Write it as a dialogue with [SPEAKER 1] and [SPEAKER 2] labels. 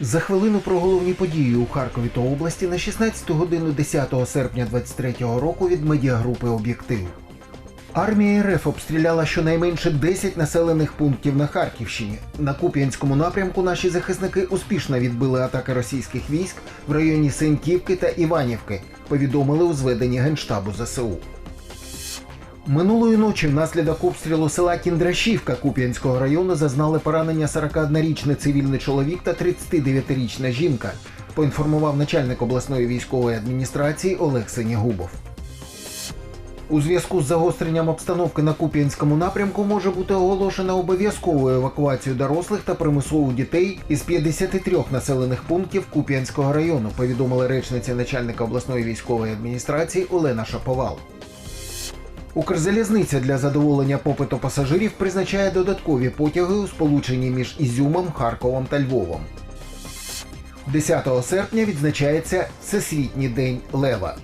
[SPEAKER 1] За хвилину про головні події у Харкові та області на 16 годину 10 серпня 23 року від медіагрупи Об'єктив. Армія РФ обстріляла щонайменше 10 населених пунктів на Харківщині. На Куп'янському напрямку наші захисники успішно відбили атаки російських військ в районі Сеньківки та Іванівки, повідомили у зведенні Генштабу ЗСУ. Минулої ночі внаслідок обстрілу села Кіндрашівка Куп'янського району зазнали поранення 41-річний цивільний чоловік та 39-річна жінка, поінформував начальник обласної військової адміністрації Олег Синягубов. У зв'язку з загостренням обстановки на Куп'янському напрямку може бути оголошена обов'язкову евакуацію дорослих та примусову дітей із 53 населених пунктів Куп'янського району, повідомила речниця начальника обласної військової адміністрації Олена Шаповал. Укрзалізниця для задоволення попиту пасажирів призначає додаткові потяги у сполученні між Ізюмом, Харковом та Львовом. 10 серпня відзначається Всесвітній день Лева.